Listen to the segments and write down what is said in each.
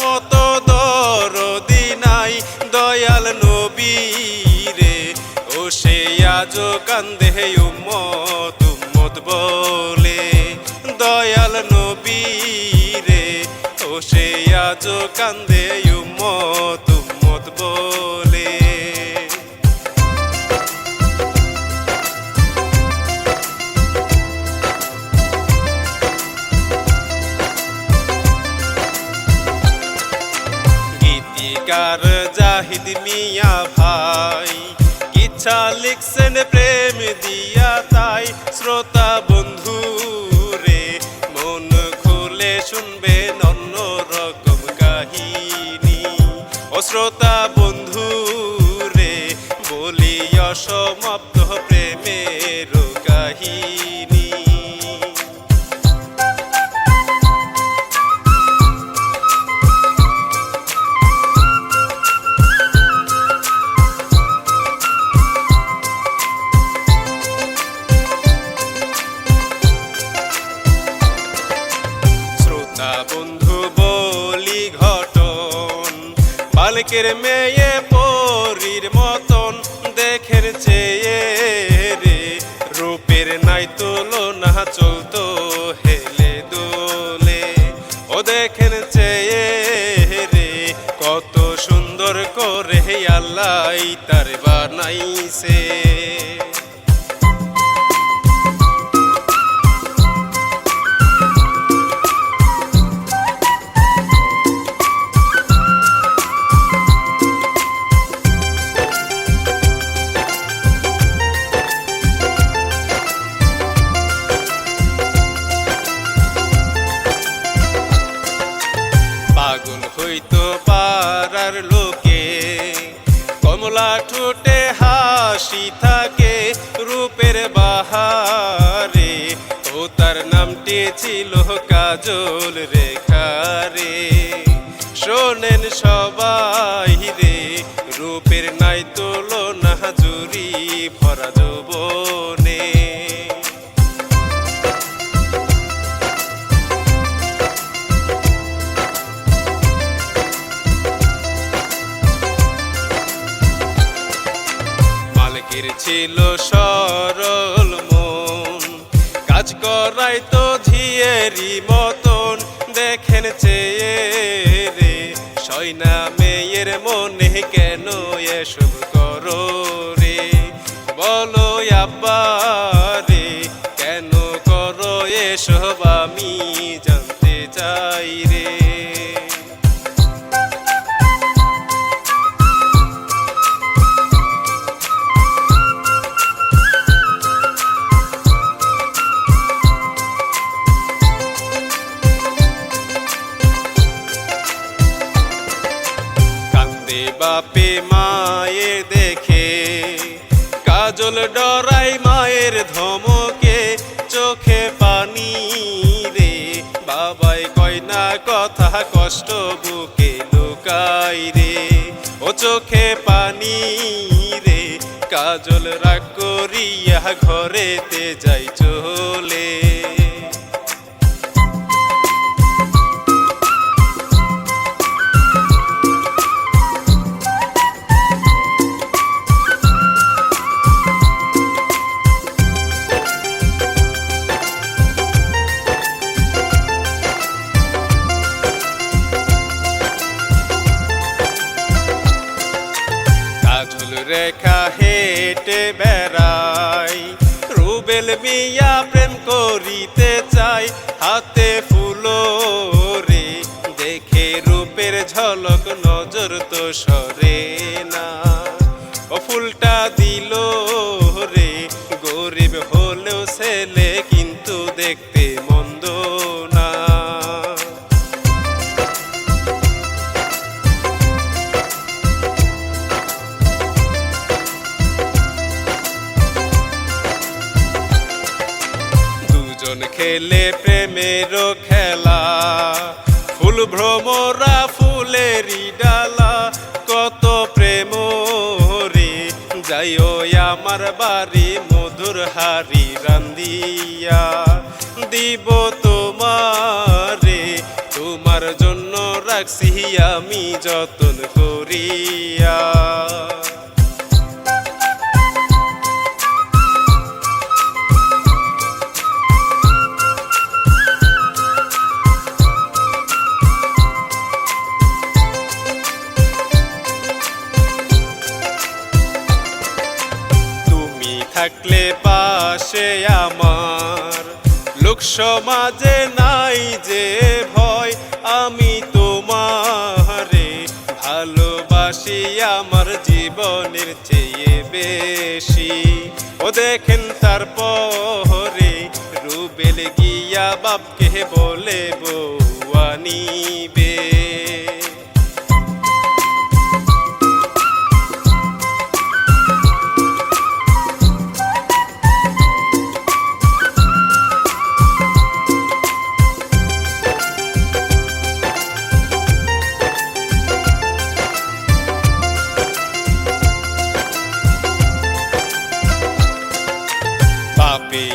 মতো দরদি নাই দয়াল নবী রে। ও সে আজ কান্দে উম্মত উম্মত বলে দয়াল নবী রে। ও সে আজ কান্দে উম্মত গীতিকার জাহিদ মিয়া ভাই। ইচ্ছা লিখছেন প্রেম দিয়া তাই। শ্রোতা বন্ধু বালকের মেয়ে পরীর মতন দেখের চেয়ে রে। রূপের নাই তুলনা, চলতো হেলে দোলে। ও দেখেন চেয়ে রে, কত সুন্দর করে আল্লাহ তার বানাইছে। হাসি থাকে রূপের বাহারে। ও তার নামটি ছিল কাজল রেখারে। শোনেন সবাই রে, রূপের নাই তুলনা জুরি ভরা যৌবনে ঝিয়েরি মতন দেখেন চেয়ে রে। সয়না মেয়ের মনে কেন এসব করো রে? বলো কথা কষ্ট বুকে লুকাই রে। ও চোখে পানি রে, কাজল রাগ করিয়া ঘরেতে যাই চলে। হাতে ফুলো রে দেখে রূপের ঝলক নজর তো সরে না। ও ফুলটা দিল রে, গরিব হলেও ছেলে কিন্তু দেখতে মন্দ না। দুজন খেলে বাড়ি মধুর হারি রান্দিয়া দিব তোমারে তোমার জন্য রাখছি আমি যতন করিয়া। সমাজে নাই যে ভয়, আমি তোমারে ভালোবাসি, আমার জীবনের চেয়ে বেশি। ও দেখেন তারপরে রুবেল গিয়া বাপকে বলে বউয়ানিবে বাপে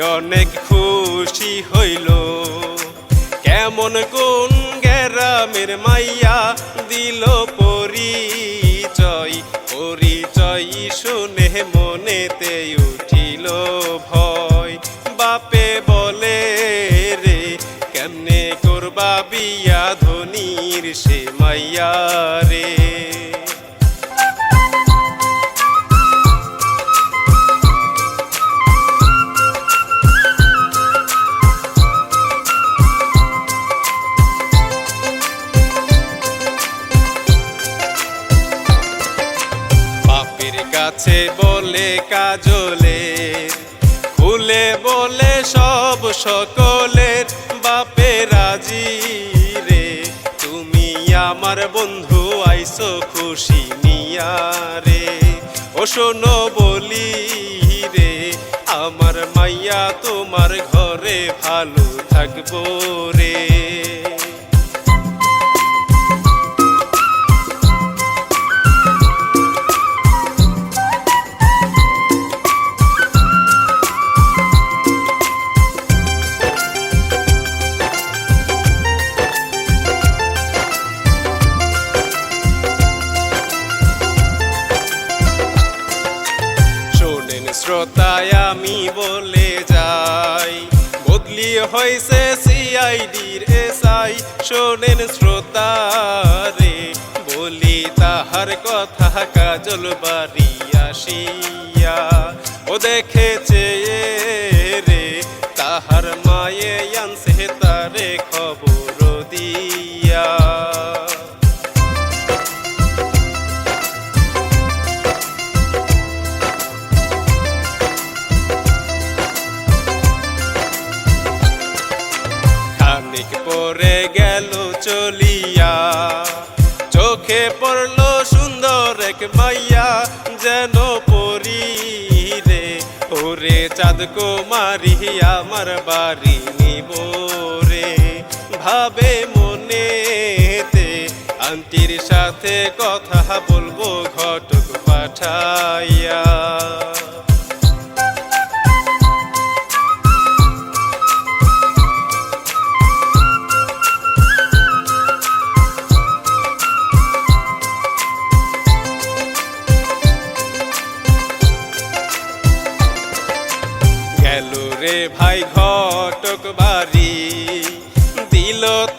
অনেক খুশি হইল। কেমন কোন গ্রামের মাইয়া দিল পরিচয়। পরিচয় শুনে মনেতে উঠিল ভয়। বাপে বলে, রে, কেমনে করবা বিয়া ধনির সে মাইয়া কাছে বলে কাজলে, খুলে বলে সব সকলের, বাপে রাজি রে। তুমি আমার বন্ধু, আইসো খুশি নিয়া রে। ও শোনো বলি রে, আমার মাইয়া তোমার ঘরে ভালো থাকব রে। সিআইডির এসাই শোনেন শ্রোতা রে বলি তাহার কথা কাজল বাড়ি আসিয়া। ও দেখেছে কুমারি আমার বাড়ি নিব রে। ভাবে মনেতে আন্টির সাথে কথা বলব ঘটক পাঠাইয়া।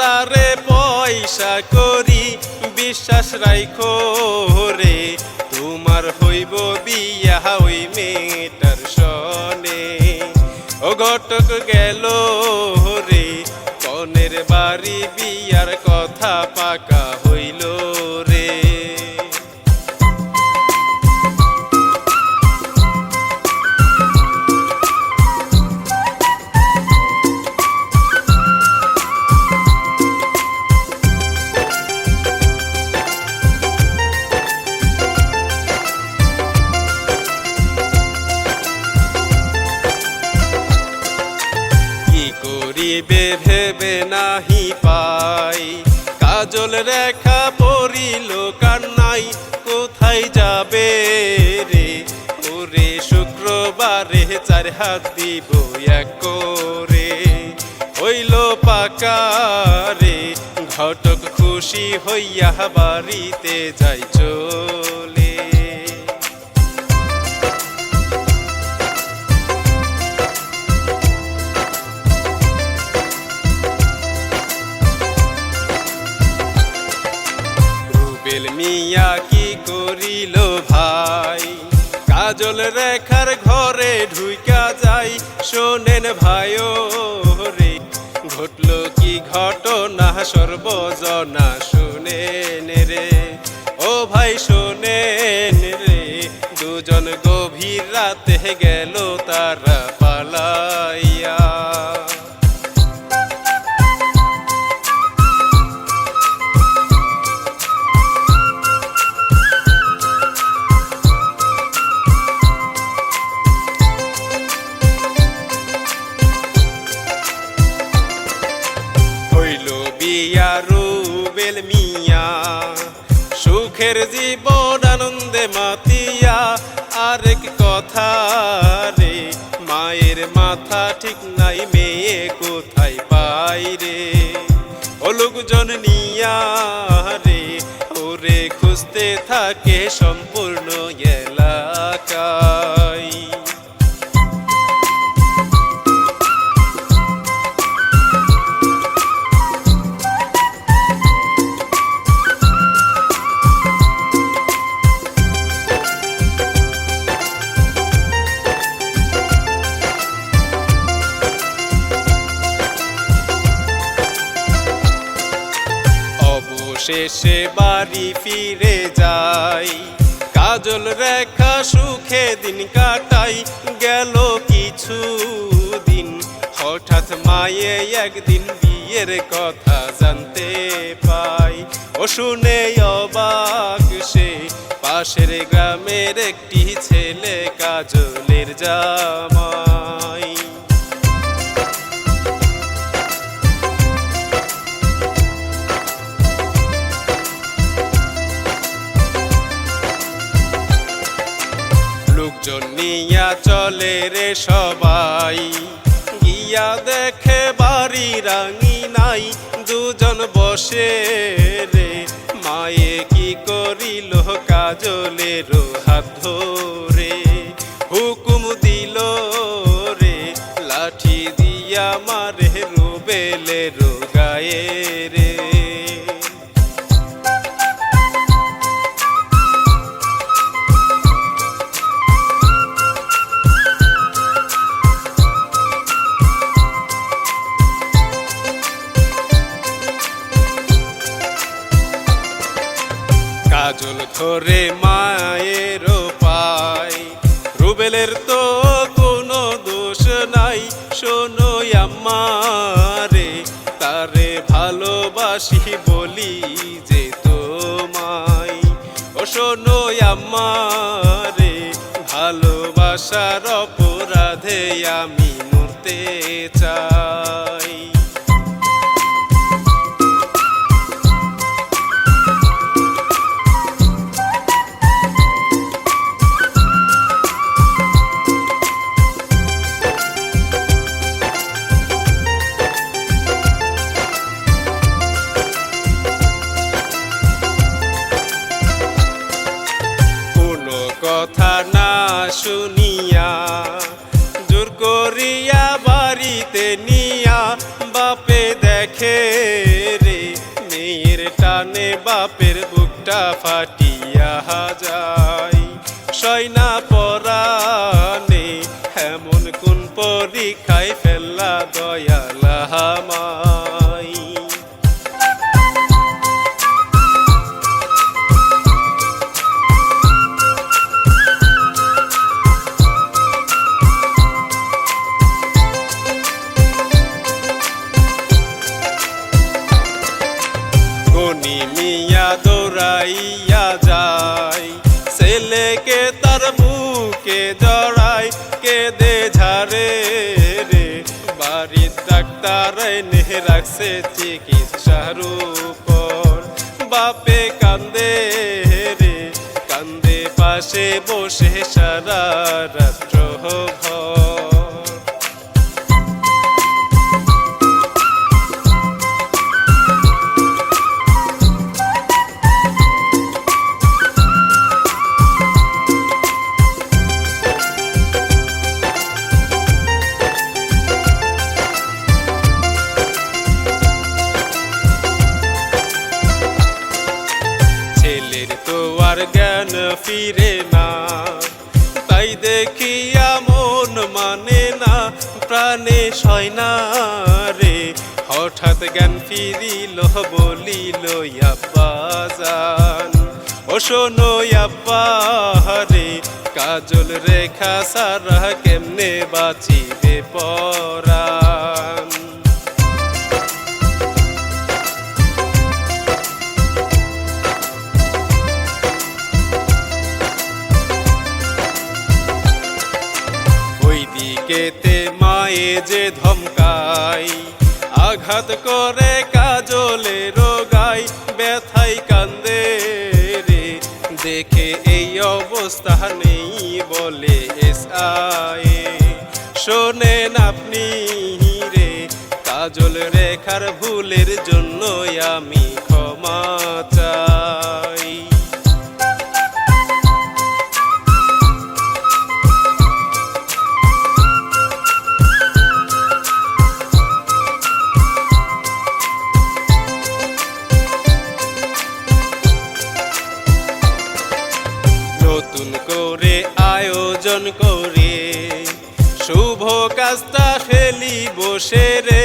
তারে পয়সা করি, বিশ্বাস রাইখো রে। তোমার হইব বিয়া ওই মেয়েটার সনে। ও ঘটক গেল রে, কনের বাড়ি বিয়ার কথা পাকা শুক্রবারে চার হাত দিব এক করে। হইল পাকারে ঘটক খুশি হইয়া বাড়িতে যাই চলে। রুবেল মিয়া কি করিল ভাই? কাজল ঘরে ঢুইকা যাই, শোনেন ভাই রে। ঘটলো কি ঘটনা, সর্বজনা শোনেন রে। ও ভাই, শোনেন রে, দুজন গভীর রাতে গেল তারা খুঁজতে থাকে সম্পূর্ণ এলাকায়। অবশেষে বাড়ি ফিরে যাই। কাজল রেখা সুখে দিন কাটাই, গেল কিছু দিন হঠাৎ মায়ে একদিন বিয়ের কথা জানতে পাই। ও শুনে অবাক সে, পাশের গ্রামের একটি ছেলে কাজলের জামাই। সবাই। গিয়া দেখে বাড়ি রাঙি নাই, দুজন বসে রে। মায়ে কি করিল কাজলের হাত ধরে? হুকুম দিল রে, লাঠি দিয়া মারে রুবেলের গায়ে later. পরীক্ষায় ফেললা দয়ালা রাখছে চিকিৎসার উপর বাপে কান্দে রে কান্দে পাশে বসে সারা রাত্র ঘর। হঠাৎ জ্ঞান ফিরিল বলিল আব্বাজান ও শোনো আব্বাহারে কাজল রেখা সারা কেমনে বাঁচিবে পরাণ আঘাত করে কাজলে রোগাই ব্যথাই কান্দে রে। দেখে এই অবস্থা নেই বলে এস আয়ে শোনেন আপনি রে, কাজল রেখার ভুলের জন্য আমি ক্ষমা কাজটা ফেলি বসে রে,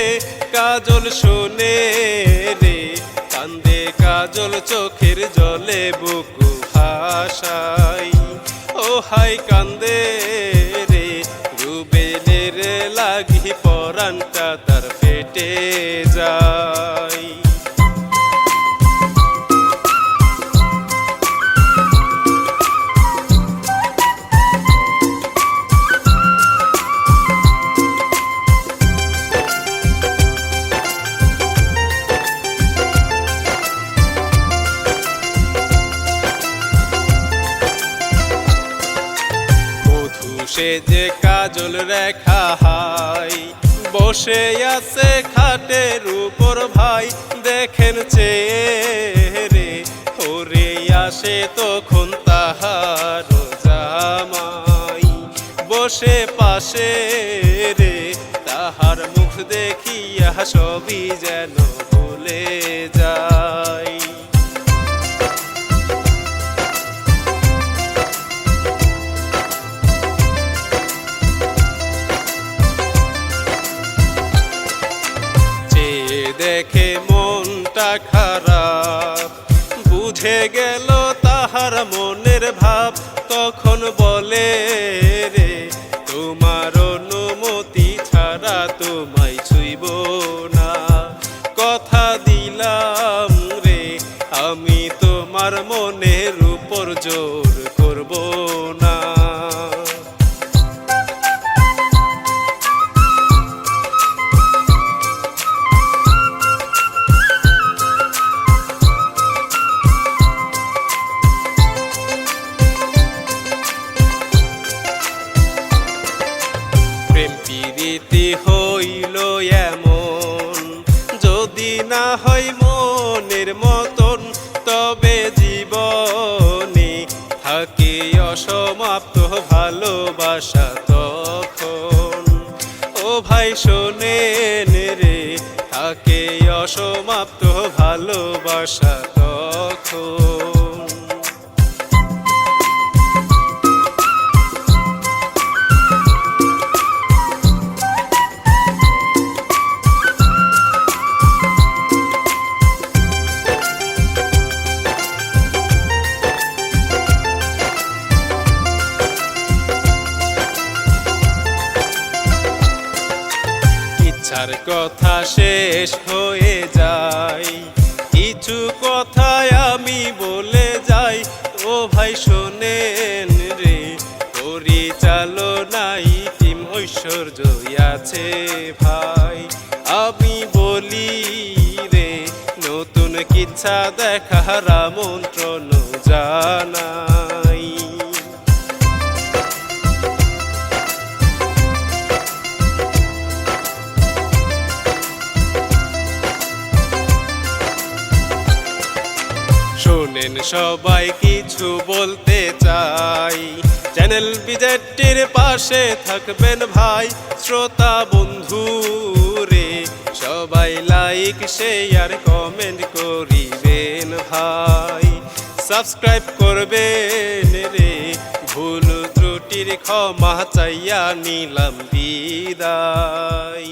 কাজল শোনে রে। কান্দে কাজল চোখের জলে, বুকু হাসাই ও হাই কান্দে রে, রুবেলের লাগি পরানটা তার ফেটে যায়। সে যে কাজল রেখা হাই, বসে আছে খাটের উপর ভাই, দেখেন চেয়ে রে ওরে আসে তখন তাহার জামাই। বসে পাশে রে, তাহার মুখ দেখিয়া সবই যেন up. আছে ভাই। আমি বলি রে, নতুন কিচ্ছা দেখার আমন্ত্রণ জানাই। শোনেন সবাই, কিছু বলতে চাই। চ্যানেল বিজেটির পাশে থাকবেন ভাই, শ্রোতা বন্ধু রে। সবাই লাইক শেয়ার কমেন্ট করিবেন ভাই। সাবস্ক্রাইব করবেন রে। ভুল ত্রুটির ক্ষমা চাইয়া নিলাম বিদায়।